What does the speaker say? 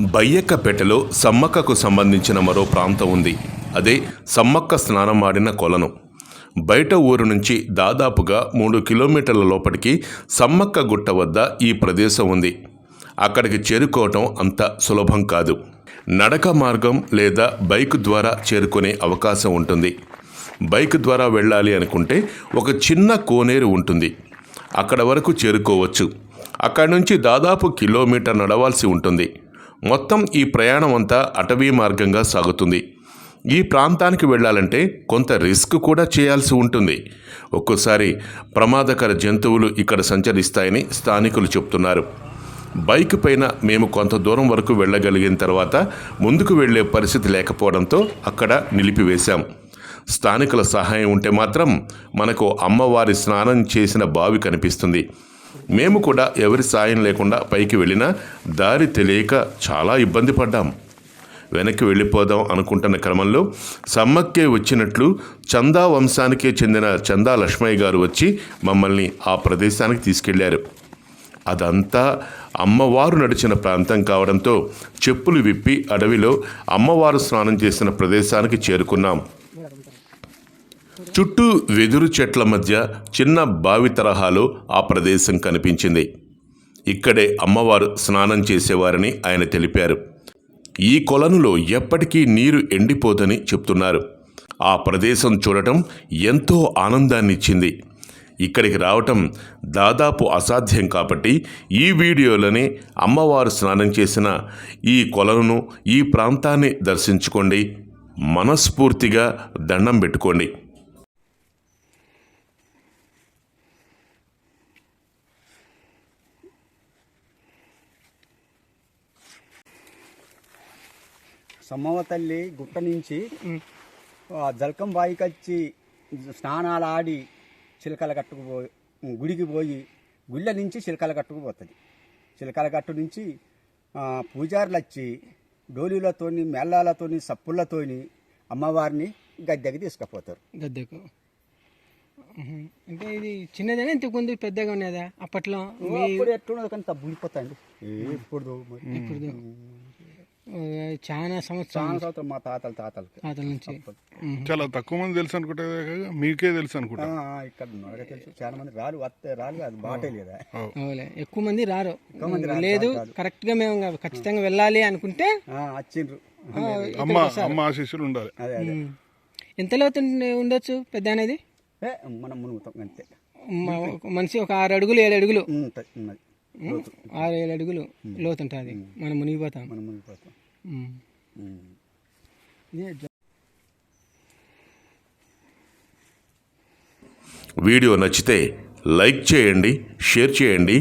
బయ్యక్కపేటలో సమ్మక్కకు సంబంధించిన మరో ప్రాంతం ఉంది. అదే సమ్మక్క స్నానం ఆడిన కొలను. బయట ఊరు నుంచి దాదాపుగా మూడు కిలోమీటర్ల లోపలికి సమ్మక్క గుట్ట వద్ద ఈ ప్రదేశం ఉంది. అక్కడికి చేరుకోవటం అంత సులభం కాదు. నడక మార్గం లేదా బైక్ ద్వారా చేరుకునే అవకాశం ఉంటుంది. బైక్ ద్వారా వెళ్ళాలి అనుకుంటే ఒక చిన్న కోనేరు ఉంటుంది. అక్కడ వరకు చేరుకోవచ్చు. అక్కడి నుంచి దాదాపు కిలోమీటర్ నడవాల్సి ఉంటుంది. మొత్తం ఈ ప్రయాణం అంతా అటవీ మార్గంగా సాగుతుంది. ఈ ప్రాంతానికి వెళ్ళాలంటే కొంత రిస్క్ కూడా చేయాల్సి ఉంటుంది. ఒక్కోసారి ప్రమాదకర జంతువులు ఇక్కడ సంచరిస్తాయని స్థానికులు చెప్తున్నారు. బైక్ పైన మేము కొంత దూరం వరకు వెళ్ళగలిగిన తర్వాత ముందుకు వెళ్ళే పరిస్థితి లేకపోవడంతో అక్కడ నిలిపివేశాం. స్థానికుల సహాయం ఉంటే మాత్రం మనకు అమ్మవారి స్నానం చేసిన బావి కనిపిస్తుంది. మేము కూడా ఎవరి సాయం లేకుండా పైకి వెళ్ళినా దారి తెలియక చాలా ఇబ్బంది పడ్డాం. వెనక్కి వెళ్ళిపోదాం అనుకుంటున్న క్రమంలో సమ్మక్కే వచ్చినట్లు చందా వంశానికే చెందిన చందా లక్ష్మయ్య గారు వచ్చి మమ్మల్ని ఆ ప్రదేశానికి తీసుకెళ్ళారు. అదంతా అమ్మవారు నడిచిన ప్రాంతం కావడంతో చెప్పులు విప్పి అడవిలో అమ్మవారు స్నానం చేసిన ప్రదేశానికి చేరుకున్నాం. చుట్టూ వెదురు చెట్ల మధ్య చిన్న బావి తరహాలో ఆ ప్రదేశం కనిపించింది. ఇక్కడే అమ్మవారు స్నానం చేసేవారని ఆయన తెలిపారు. ఈ కొలనులో ఎప్పటికీ నీరు ఎండిపోదని చెప్తున్నారు. ఆ ప్రదేశం చూడటం ఎంతో ఆనందాన్నిచ్చింది. ఇక్కడికి రావటం దాదాపు అసాధ్యం కాబట్టి ఈ వీడియోలోనే అమ్మవారు స్నానం చేసిన ఈ కొలను ఈ ప్రాంతాన్ని దర్శించుకోండి. మనస్ఫూర్తిగా దండం పెట్టుకోండి. సమ్మవ తల్లి గుట్ట నుంచి ఆ జల్కం బాయికి వచ్చి స్నానాలు ఆడి చిలకల కట్టుకు పోయి గుడికి పోయి గుళ్ళ నుంచి చిలకల కట్టుకు పోతుంది. చిలకల కట్టు నుంచి పూజారులు వచ్చి డోలీలతోని మేళాలతోని సప్పులతోని అమ్మవారిని గద్దెకి తీసుకుపోతారు. గద్దెకు. అంటే ఇది చిన్నదేనా ఇంతకు ముందు పెద్దగా ఉన్నదా అప్పట్లో ఎట్లున్నది కానీ తబ్బులిపోతాయండి ఇప్పుడు. ఇప్పుడు చాలా సంవత్సరాలు మా తాతల తాతలకి. తాతల నుంచి. చాలా తక్కువ మంది తెలుసు అనుకుంటే మీకే తెలుసు అనుకుంటా. ఇక్కడ తెలుసు. చాలా మంది రాలు వస్తే రాలు కాదు బాటే లేదా? ఎక్కువ మంది రారు. రారు, లేదు కరెక్ట్గా మేము ఖచ్చితంగా వెళ్ళాలి అనుకుంటే ఆ, వచ్చిండ్రు. అమ్మ అమ్మ ఆశీస్సులు ఉండాలి. అదే అదే. ఉమ్. ఎంత లోతు ఉండ- ఉండొచ్చు పెద్ద అనేది? ఏ, మనం మునుగుతాం అంతే. మనిషి ఒక ఆరు అడుగులు ఏడు అడుగులు. ఉమ్, ఆరు ఏడు అడుగులు లోతు ఉంటుంది మనం మునిగిపోతాం. మనం మునిగిపోతాం. వీడియో నచ్చితే లైక్ చేయండి షేర్ చేయండి.